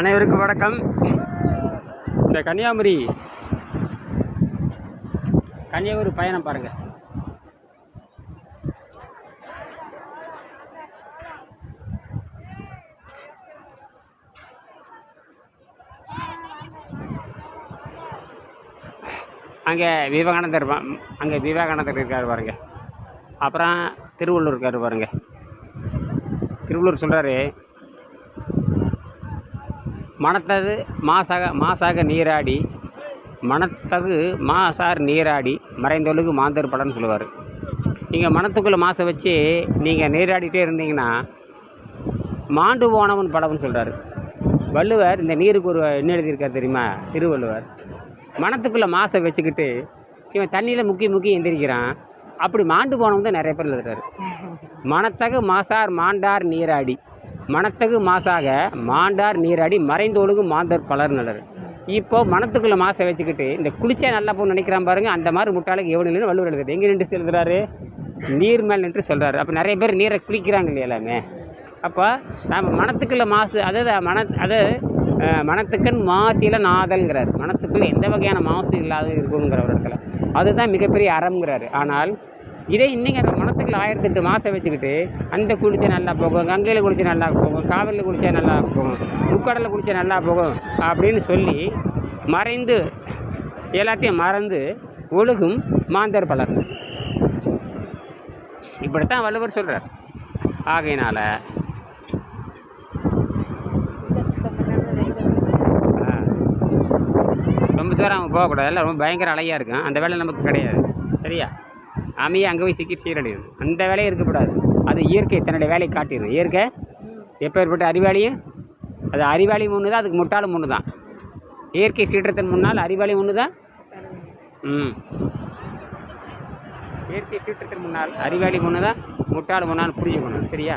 அனைவருக்கும் வணக்கம். இந்த கன்னியாகுமரி கன்னியாகுமரி பயணம் பாருங்க. அங்கே விவேகானந்தர் அங்கே விவேகானந்தர் இருக்கார் பாருங்க. அப்புறம் திருவள்ளூர் இருக்கார் பாருங்க. திருவள்ளூர் சொல்கிறாரு மனத்தது மாசாக மாசாக நீராடி மணத்தகு மாசார் நீராடி மறைந்தொழுகு மாந்தர் படம்னு சொல்லுவார். நீங்கள் மனத்துக்குள்ளே மாசை வச்சு நீங்கள் நீராடிட்டே இருந்தீங்கன்னா மாண்டு போனவன் படம்னு சொல்கிறாரு வள்ளுவர் இந்த நீருக்கு ஒரு என்ன எழுதியிருக்கார் தெரியுமா? திருவள்ளுவர். மனத்துக்குள்ளே மாசை வச்சுக்கிட்டு இவன் தண்ணியில் முக்கி முக்கி எந்திரிக்கிறான். அப்படி மாண்டு போனவன் தான் நிறைய பேர் எழுதுறாரு. மனத்தகு மாசார் மாண்டார் நீராடி. மனத்தகு மாசாக மாண்டார் நீராடி மறைந்தொழுகு மாந்தர் பலர் நலர் இப்போ மனத்துக்குள்ள மாசை வச்சுக்கிட்டு இந்த குளிச்சா நல்லா போன்னு நினைக்கிறான் பாருங்க அந்த மாதிரி முட்டாளுக்கு எவ்வளோ இல்லைன்னு வள்ளுவர் எழுதுறது எங்கே நின்று எழுதுறாரு நீர் மேல் நின்று சொல்கிறாரு அப்போ நிறைய பேர் நீரை குளிக்கிறாங்க இல்லையா எல்லாமே அப்போ நாம் மனத்துக்குள்ள மாசு அதாவது மன அது மனத்துக்கன் மனத்துக்கண் மாசில நாதல்ங்கிறார். மனத்துக்குள்ளே எந்த வகையான மாசு இல்லாத இருக்குங்கிற ஒரு இடத்துல. அதுதான் மிகப்பெரிய அறம்ங்கிறாரு. ஆனால் இதே இன்றைக்கி அந்த மனத்துக்குள்ள ஆயிரத்தி எட்டு மாதம் வச்சுக்கிட்டு அந்த குளிச்சா நல்லா போகும் கங்கையில் குளிச்சா நல்லா போகும் காவிரியில் குளிச்சா நல்லா போகும் முக்கடலில் குளிச்சா நல்லா போகும் அப்படின்னு சொல்லி மறைந்து எல்லாத்தையும் மறந்து ஒழுகும் மாந்தர் பலர். இப்படித்தான் வள்ளுவர் சொல்கிறார் ஆகையினால் ரொம்ப தூரம் அவங்க போகக்கூடாது. எல்லாம் ரொம்ப பயங்கர அலையாக இருக்கும். அந்த வேலை நமக்கு கிடையாது. சரியா? அமையை அங்கே போய் சிக்கி சீரடையும் அந்த வேலையும் இருக்கக்கூடாது. அது இயற்கை தன்னுடைய வேலையை காட்டிடும். இயற்கை எப்பேற்பட்ட அறிவாளியும் அது அறிவாளி ஒன்று தான் அதுக்கு முட்டாளும் ஒன்று தான். இயற்கை சீற்றத்தின் முன்னால் அறிவாளி ஒன்று தான். ம். இயற்கை சீற்றத்தின் முன்னால் அறிவாளி ஒன்று தான் முட்டாள் ஒன்றான்னு புரிஞ்சுக்கணும். சரியா?